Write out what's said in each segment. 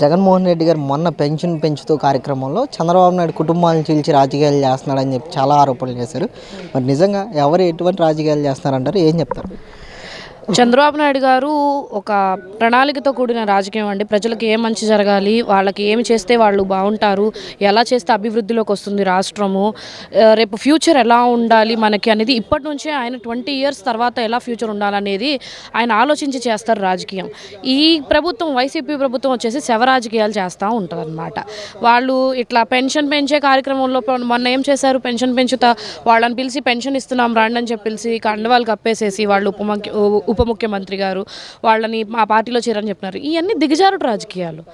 జగన్మోహన్ రెడ్డి గారు మొన్న పెన్షన్ పెంచుతూ కార్యక్రమంలో చంద్రబాబు నాయుడు కుటుంబాలను చీల్చి రాజకీయాలు చేస్తున్నాడని చెప్పి చాలా ఆరోపణలు చేశారు. మరి నిజంగా ఎవరు ఎటువంటి రాజకీయాలు చేస్తున్నారంటారు? ఏం చెప్తారు? చంద్రబాబు నాయుడు గారు ఒక ప్రణాళికతో కూడిన రాజకీయం అండి. ప్రజలకు ఏం మంచి జరగాలి వాళ్ళకి ఏమి చేస్తే వాళ్ళు బాగుంటారు ఎలా చేస్తే అభివృద్ధిలోకి వస్తుంది రాష్ట్రము రేపు ఫ్యూచర్ ఎలా ఉండాలి మనకి అనేది ఇప్పటి నుంచే ఆయన ట్వంటీ ఇయర్స్ తర్వాత ఎలా ఫ్యూచర్ ఉండాలనేది ఆయన ఆలోచించి చేస్తారు రాజకీయం. ఈ ప్రభుత్వం వైసీపీ ప్రభుత్వం వచ్చేసి శవ రాజకీయాలు చేస్తూ ఉంటుంది అనమాట వాళ్ళు ఇట్లా పెన్షన్ పెంచే కార్యక్రమంలో మొన్న ఏం చేశారు? పెన్షన్ పెంచుతా వాళ్ళని పిలిచి పెన్షన్ ఇస్తున్నాం రండి అని చెప్పేసి కండవాళ్ళు కప్పేసేసి వాళ్ళు ఉప ఉప ముఖ్యమంత్రి గారు వాళ్ళని మా పార్టీలో చేరని చెప్పినారు. ఇవన్నీ దిగజారుడు రాజకీయాలు.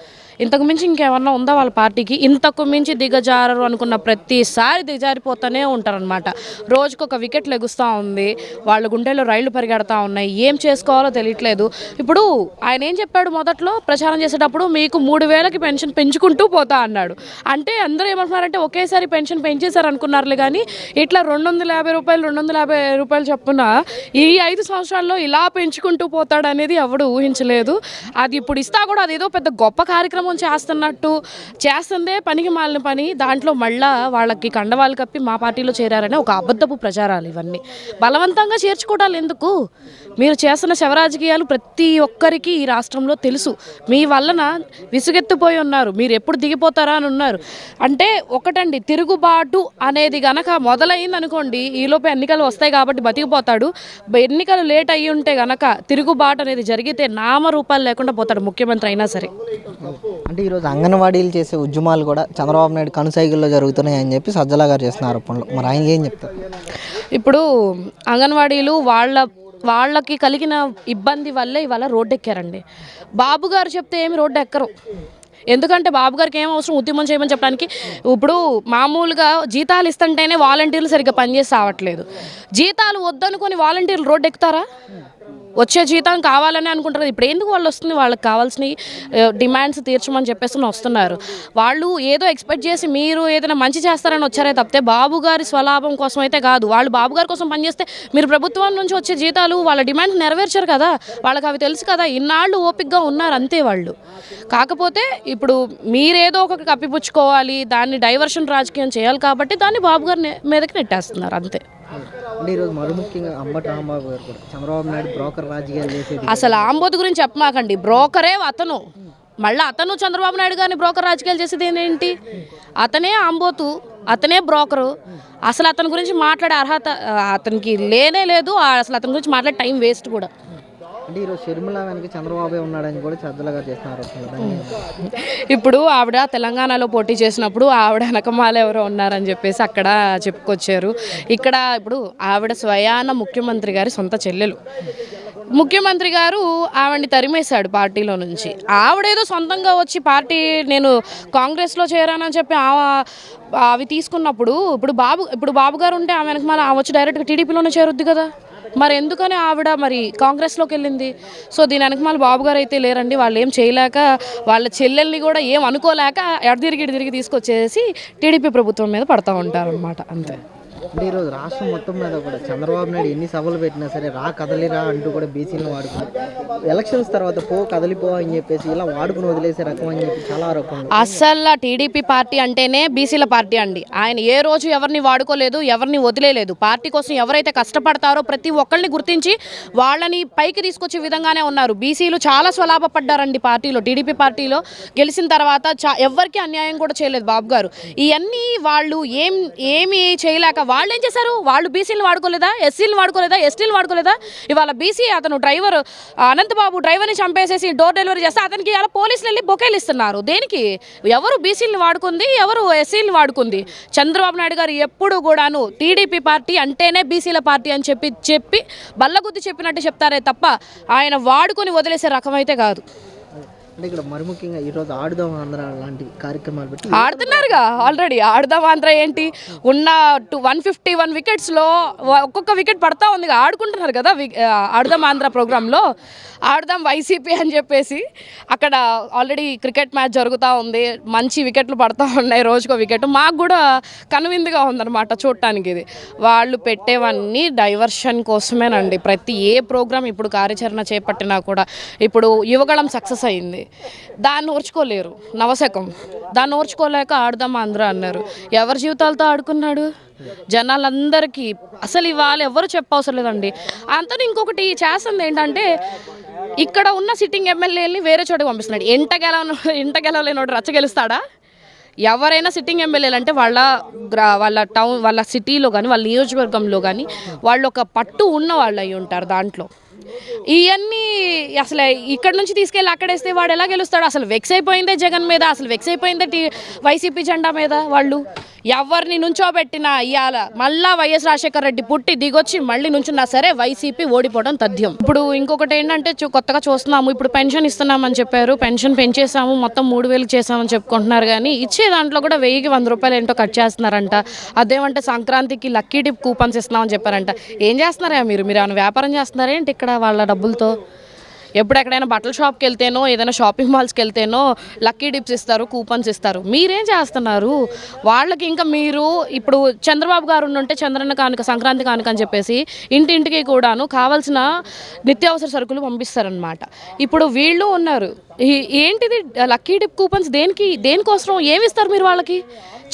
ఇంతకు మించి ఇంకేమన్నా ఉందా వాళ్ళ పార్టీకి? ఇంతకు మించి దిగజారరు అనుకున్న ప్రతిసారి దిగజారిపోతూనే ఉంటారనమాట రోజుకొక వికెట్ లెగుస్తూ ఉంది. వాళ్ళ గుండెలో రైళ్ళు పరిగెడతా ఉన్నాయి. ఏం చేసుకోవాలో తెలియట్లేదు. ఇప్పుడు ఆయన ఏం చెప్పాడు మొదట్లో? ప్రచారం చేసేటప్పుడు మీకు మూడు వేలకి పెన్షన్ పెంచుకుంటూ పోతా అన్నాడు. అంటే అందరూ ఏమంటున్నారంటే ఒకేసారి పెన్షన్ పెంచేశారు అనుకున్నారులే కానీ ఇట్లా రెండు వందల యాభై రూపాయలు రెండు వందల యాభై రూపాయలు చొప్పున ఈ ఐదు సంవత్సరాల్లో ఇలా పెంచుకుంటూ పోతాడు అనేది ఎవడు ఊహించలేదు. అది ఇప్పుడు ఇస్తా కూడా అదేదో పెద్ద గొప్ప కార్యక్రమం చేస్తున్నట్టు చేస్తుందే పనికి మాలిన పని. దాంట్లో మళ్ళా వాళ్ళకి కండవాళ్ళు కప్పి మా పార్టీలో చేరారని ఒక అబద్ధపు ప్రచారాలు ఇవన్నీ. బలవంతంగా చేర్చుకోవడాలు ఎందుకు? మీరు చేస్తున్న శవరాజకీయాలు ప్రతి ఒక్కరికి ఈ రాష్ట్రంలో తెలుసు. మీ వలన విసుగెత్తిపోయి ఉన్నారు. మీరు ఎప్పుడు దిగిపోతారా అని ఉన్నారు. అంటే ఒకటండి తిరుగుబాటు అనేది గనక మొదలైంది అనుకోండి ఈలోపు ఎన్నికలు వస్తాయి కాబట్టి బతికిపోతాడు. ఎన్నికలు లేట్ అయ్యి ఉంటే గనక తిరుగుబాటు అనేది జరిగితే నామరూపాలు లేకుండా పోతాడు ముఖ్యమంత్రి అయినా సరే. అంటే ఈరోజు అంగన్వాడీలు చేసే ఉద్యమాలు కూడా చంద్రబాబు నాయుడు కనుసైగుల్లో జరుగుతున్నాయి అని చెప్పి సజ్జల గారు చేస్తున్న ఆరోపణలు మరి ఆయన ఏం చెప్తారు? ఇప్పుడు అంగన్వాడీలు వాళ్ళ వాళ్ళకి కలిగిన ఇబ్బంది వల్లే ఇవాళ రోడ్డు ఎక్కారండి బాబు గారు చెప్తే ఏమి రోడ్డు ఎక్కరు ఎందుకంటే బాబు గారికి ఏం అవసరం? ఉద్యమం చేయమని చెప్పడానికి. ఇప్పుడు మామూలుగా జీతాలు ఇస్తుంటేనే వాలంటీర్లు సరిగ్గా పనిచేసి రావట్లేదు. జీతాలు వద్దనుకొని వాలంటీర్లు రోడ్డు ఎక్కుతారా వచ్చే జీతం కావాలని అనుకుంటారు ఇప్పుడు ఎందుకు వాళ్ళు వస్తుంది? వాళ్ళకి కావాల్సిన డిమాండ్స్ తీర్చమని చెప్పేసి వస్తున్నారు. వాళ్ళు ఏదో ఎక్స్పెక్ట్ చేసి మీరు ఏదైనా మంచి చేస్తారని వచ్చారే తప్పితే బాబు గారి స్వలాభం కోసం అయితే కాదు. వాళ్ళు బాబు గారి కోసం పనిచేస్తే మీరు ప్రభుత్వం నుంచి వచ్చే జీతాలు వాళ్ళ డిమాండ్స్ నెరవేర్చారు కదా. వాళ్ళకి అవి తెలుసు కదా. ఇన్నాళ్ళు ఓపిక్గా ఉన్నారు అంతే వాళ్ళు. కాకపోతే ఇప్పుడు మీరేదో ఒక కప్పిపుచ్చుకోవాలి దాన్ని డైవర్షన్ రాజకీయం చేయాలి కాబట్టి దాన్ని బాబు గారి మీదకి నెట్టేస్తున్నారు అంతే. అంటే ఈరోజు మరి ముఖ్యంగా అంబటి రాంబాబు గారు కూడా చంద్రబాబు నాయుడు బ్రోకర్ రాజకీయాలు చేసేది అసలు ఆంబోతు గురించి చెప్పమాకండి. బ్రోకరే అతను. మళ్ళీ అతను చంద్రబాబు నాయుడు గారిని బ్రోకర్ రాజకీయాలు చేసేది ఏంటి? అతనే ఆంబోతు అతనే బ్రోకరు. అసలు అతని గురించి మాట్లాడే అర్హత అతనికి లేనే లేదు. అసలు అతని గురించి మాట్లాడే టైం వేస్ట్ కూడా. అంటే ఈరోజు షర్మిల వెనక చంద్రబాబే ఉన్నాడని కూడా చర్చలుగా చేస్తున్నారు. ఇప్పుడు ఆవిడ తెలంగాణలో పోటీ చేసినప్పుడు ఆవిడ వెనకమాల ఎవరో ఉన్నారని చెప్పేసి అక్కడ చెప్పుకొచ్చారు. ఇక్కడ ఇప్పుడు ఆవిడ స్వయాన ముఖ్యమంత్రి గారి సొంత చెల్లెలు. ముఖ్యమంత్రి గారు ఆవిడని తరిమేశాడు పార్టీలో నుంచి. ఆవిడేదో సొంతంగా వచ్చి పార్టీ నేను కాంగ్రెస్లో చేరానని చెప్పి అవి తీసుకున్నప్పుడు ఇప్పుడు బాబు ఇప్పుడు బాబు గారు ఉంటే ఆమె వెనకమాల ఆమె వచ్చి డైరెక్ట్గా టీడీపీలోనే చేరుద్ది కదా? మరి ఎందుకని ఆవిడ మరి కాంగ్రెస్లోకి వెళ్ళింది? సో దీని వెనకమాల బాబు గారు అయితే లేరండి. వాళ్ళు ఏం చేయలేక వాళ్ళ చెల్లెల్ని కూడా ఏం అనుకోలేక ఎడదిరిగి ఇటు తిరిగి తీసుకొచ్చేసి టీడీపీ ప్రభుత్వం మీద పడతా ఉంటారు అనమాట అంతే. అంటే ఈరోజు రాష్ట్రం మొత్తం మీద కూడా చంద్రబాబు నాయుడు ఎన్ని సభలు పెట్టినా సరే రా కదలిరా అంటూ కూడా బీసీలను వాడుకున్నారు ఎలక్షన్స్ తర్వాత పో కదలిపో అని చెప్పేసి ఇలా వాడుకుని వదిలేసే రకం అని చెప్పి చాలా ఆరోపణలు అసలు టీడీపీ పార్టీ అంటేనే బీసీల పార్టీ అండి. ఆయన ఏ రోజు ఎవరిని వాడుకోలేదు ఎవరిని వదిలేదు పార్టీ కోసం ఎవరైతే కష్టపడతారో ప్రతి ఒక్కరిని గుర్తించి వాళ్ళని పైకి తీసుకొచ్చే విధంగానే ఉన్నారు. బీసీలు చాలా స్వలాభపడ్డారండి పార్టీలో టీడీపీ పార్టీలో. గెలిచిన తర్వాత ఎవరికి అన్యాయం కూడా చేయలేదు బాబు గారు. ఇవన్నీ వాళ్ళు ఏం ఏమి చేయలేక వాళ్ళు ఏం చేశారు? వాళ్ళు బీసీలను వాడుకోలేదా? ఎస్సీలు వాడుకోలేదా? ఎస్టీలు వాడుకోలేదా? ఇవాళ బీసీ అతను డ్రైవర్ అనంతబాబు డ్రైవర్ని చంపేసేసి డోర్ డెలివరీ చేస్తే అతనికి అలా పోలీసులు వెళ్ళి బొకేలు ఇస్తున్నారు. దేనికి? ఎవరు బీసీలను వాడుకుంది? ఎవరు ఎస్సీలను వాడుకుంది? చంద్రబాబు నాయుడు గారు ఎప్పుడు కూడాను టీడీపీ పార్టీ అంటేనే బీసీల పార్టీ అని చెప్పి చెప్పి బల్లగుద్ది చెప్పినట్టు చెప్తారే తప్ప ఆయన వాడుకొని వదిలేసే రకం అయితే కాదు. అంటే ఇక్కడ మరి ముఖ్యంగా ఈరోజు ఆడుదాం ఆంధ్ర లాంటి కార్యక్రమాలు పెట్టి ఆడుతున్నారుగా ఆల్రెడీ ఆడుదాం ఆంధ్ర ఏంటి? ఉన్న టూ వన్ ఫిఫ్టీ వన్ వికెట్స్లో ఒక్కొక్క వికెట్ పడతా ఉంది ఆడుకుంటున్నారు కదా ఆడుదాం ఆ, ఆంధ్ర ప్రోగ్రాంలో. ఆడుదాం వైసీపీ అని చెప్పేసి అక్కడ ఆల్రెడీ క్రికెట్ మ్యాచ్ జరుగుతూ ఉంది. మంచి వికెట్లు పడతా ఉన్నాయి. రోజుకో వికెట్ మాకు కూడా కనువిందుగా ఉందన్నమాట చూడటానికి ఇది. వాళ్ళు పెట్టేవన్నీ డైవర్షన్ కోసమేనండి. ప్రతి ఏ ప్రోగ్రామ్ ఇప్పుడు కార్యాచరణ చేపట్టినా కూడా. ఇప్పుడు యువగళం సక్సెస్ అయింది. దాన్ని ఓర్చుకోలేరు. నవశకం. దాన్ని ఓర్చుకోలేక ఆడదాం ఆంధ్ర అన్నారు. ఎవరి జీవితాలతో ఆడుకున్నాడు? జనాలందరికీ అసలు ఇవాళ ఎవరు చెప్పవసరం లేదండి. అంతా ఇంకొకటి చేస్తుంది ఏంటంటే ఇక్కడ ఉన్న సిట్టింగ్ ఎమ్మెల్యేని వేరే చోటకి పంపిస్తున్నాడు. ఎంట గెల ఎంట గెలవలేనోడు రచ్చ గెలుస్తాడా? ఎవరైనా సిట్టింగ్ ఎమ్మెల్యేలు అంటే వాళ్ళ గ్రా వాళ్ళ టౌన్ వాళ్ళ సిటీలో కానీ వాళ్ళ నియోజకవర్గంలో కానీ వాళ్ళు ఒక పట్టు ఉన్న వాళ్ళు అయి ఉంటారు దాంట్లో. ఇవన్నీ అసలు ఇక్కడ నుంచి తీసుకెళ్ళి అక్కడేస్తే వాడు ఎలా గెలుస్తాడు? అసలు వెక్స్ అయిపోయిందే జగన్ మీద అసలు వెక్స్ అయిపోయిందే టీ వైసీపీ జెండా మీద వాళ్ళు. ఎవరిని నుంచోబెట్టినా ఇవాళ మళ్ళా వైఎస్ రాజశేఖర రెడ్డి పుట్టి దిగొచ్చి మళ్ళీ నుంచున్నా సరే వైసీపీ ఓడిపోవడం తథ్యం. ఇప్పుడు ఇంకొకటి ఏంటంటే చూ- కొత్తగా చూస్తున్నాము ఇప్పుడు పెన్షన్ ఇస్తున్నామని చెప్పారు పెన్షన్ పెంచేసాము మొత్తం మూడు వేలు చేసామని చెప్పుకుంటున్నారు కానీ ఇచ్చే దాంట్లో కూడా వెయ్యికి వంద రూపాయలు ఏంటో కట్ చేస్తున్నారంట. అదేమంటే సంక్రాంతికి లక్కీ డిప్ కూపన్స్ ఇస్తున్నామని చెప్పారంట. ఏం చేస్తున్నారా మీరు? మీరు ఏమైనా వ్యాపారం చేస్తున్నారా ఏంటి ఇక్కడ వాళ్ళ డబ్బులతో? ఎప్పుడు ఎక్కడైనా బట్టల షాప్కి వెళ్తేనో ఏదైనా షాపింగ్ మాల్స్కి వెళ్తేనో లక్కీ డిప్స్ ఇస్తారు కూపన్స్ ఇస్తారు. మీరేం చేస్తున్నారు? వాళ్ళకి ఇంకా మీరు ఇప్పుడు చంద్రబాబు గారు ఉంటే చంద్రన్న కానుక సంక్రాంతి కానుక అని చెప్పేసి ఇంటింటికి కూడాను కావాల్సిన నిత్యావసర సరుకులు పంపిస్తారనమాట ఇప్పుడు వీళ్ళు ఉన్నారు. ఏంటిది? లక్కీ డిప్ కూపన్స్ దేనికి దేనికోసం ఏమి ఇస్తారు మీరు వాళ్ళకి?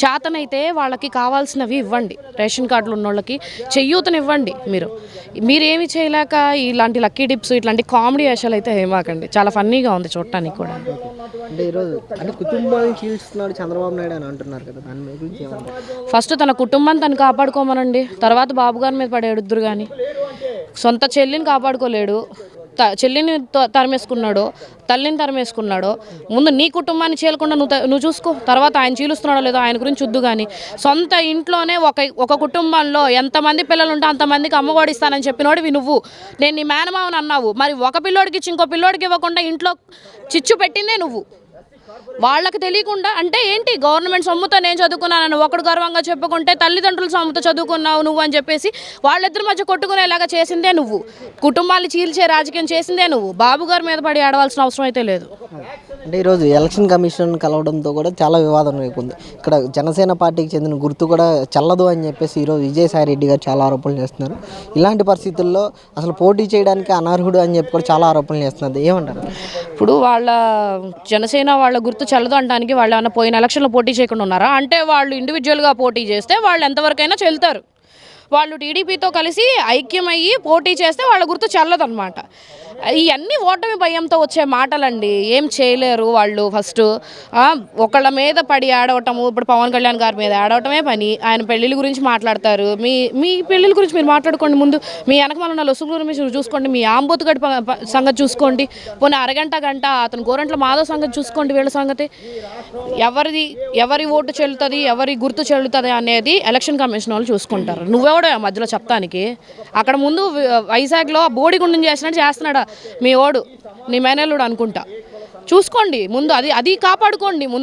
చేతనైతే వాళ్ళకి కావాల్సినవి ఇవ్వండి. రేషన్ కార్డులు ఉన్న వాళ్ళకి చెయ్యూతను ఇవ్వండి మీరు. మీరేమి చేయలేక ఇలాంటి లక్కీ డిప్స్ ఇట్లాంటి కామెడీ వేషాలు అయితే ఏమాకండి చాలా ఫన్నీగా ఉంది చూడటానికి కూడా. అంటే ఈరోజు అంటే కుటుంబాన్ని చీల్చుతున్నాడు చంద్రబాబు నాయుడు అని అంటున్నారు కదా దాని మీద గురించి ఏమంటారు? ఫస్ట్ తన కుటుంబాన్ని తను కాపాడుకోమనండి. తర్వాత బాబు గారి మీద పడేడుద్దురు కానీ సొంత చెల్లిని కాపాడుకోలేడు. చెల్లిని త- తల్లిని తరిమేసుకున్నాడో ముందు నీ కుటుంబాన్ని చేయకుండా నువ్వు నువ్వు చూసుకో. తర్వాత ఆయన చీలుస్తున్నాడో లేదో ఆయన గురించి చూద్దు కానీ సొంత ఇంట్లోనే ఒక ఒక కుటుంబంలో ఎంతమంది పిల్లలు ఉంటే అంతమందికి అమ్మఒడి ఇస్తానని చెప్పినోడివి నువ్వు. నేను నీ మేనమావని అన్నావు. మరి ఒక పిల్లోడికి ఇచ్చి ఇంకో పిల్లోడికి ఇవ్వకుండా ఇంట్లో చిచ్చు పెట్టిందే నువ్వు. వాళ్ళకి తెలియకుండా అంటే ఏంటి గవర్నమెంట్ సొమ్ముతో నేను చదువుకున్నానని ఒకడు గర్వంగా చెప్పుకుంటే తల్లిదండ్రుల సొమ్ముతో చదువుకున్నావు నువ్వు అని చెప్పేసి వాళ్ళిద్దరి మధ్య కొట్టుకునేలాగా చేసిందే నువ్వు. కుటుంబాన్ని చీల్చే రాజకీయం చేసిందే నువ్వు. బాబు గారి మీద పడి ఆడవలసిన అవసరం అయితే లేదు. అంటే ఈరోజు ఎలక్షన్ కమిషన్ కలవడంతో కూడా చాలా వివాదం రేపుంది ఇక్కడ జనసేన పార్టీకి చెందిన గుర్తు కూడా చల్లదు అని చెప్పేసి ఈరోజు విజయసాయి రెడ్డి గారు చాలా ఆరోపణలు చేస్తున్నారు. ఇలాంటి పరిస్థితుల్లో అసలు పోటీ చేయడానికి అనర్హుడు అని చెప్పి కూడా చాలా ఆరోపణలు చేస్తున్నారు. ఏమంటారు? ఇప్పుడు వాళ్ళ జనసేన వాళ్ళ వాళ్ళ గుర్తు చల్లదు అనడానికి వాళ్ళు ఏమైనా పోయిన ఎలక్షన్లో పోటీ చేయకుండా ఉన్నారా? అంటే వాళ్ళు ఇండివిజువల్గా పోటీ చేస్తే వాళ్ళు ఎంతవరకైనా చెల్తారు వాళ్ళు టీడీపీతో కలిసి ఐక్యమయ్యి పోటీ చేస్తే వాళ్ళ గుర్తు చల్లదనమాట. ఇవన్నీ ఓటమి భయంతో వచ్చే మాటలండి. ఏం చేయలేరు వాళ్ళు ఫస్ట్. ఒకళ్ళ మీద పడి ఆడవటము ఇప్పుడు పవన్ కళ్యాణ్ గారి మీద ఆడవటమే పని. ఆయన పెళ్ళిళ్ళ గురించి మాట్లాడతారు. మీ మీ పెళ్ళిళ్ళ గురించి మీరు మాట్లాడుకోండి ముందు. మీ వెనకమాల లొసుగు గురించి చూసుకోండి. మీ ఆంబోతుగడి సంగతి చూసుకోండి. పోనీ అరగంట గంట అతను గోరంట్ల మాధవ్ సంగతి చూసుకోండి వీళ్ళ సంగతి. ఎవరిది ఎవరి ఓటు చెల్లుతుంది ఎవరి గుర్తు చెల్లుతుంది అనేది ఎలక్షన్ కమిషన్ వాళ్ళు చూసుకుంటారు. నువ్వెవడో మధ్యలో చెప్తానికి అక్కడ ముందు వైజాగ్లో బోడిగుండం చేసినట్టు చేస్తున్నాడా. మీ ఓడు నీ మేనల్లుడు అనుకుంటా. చూసుకోండి ముందు అది అది కాపాడుకోండి ముందు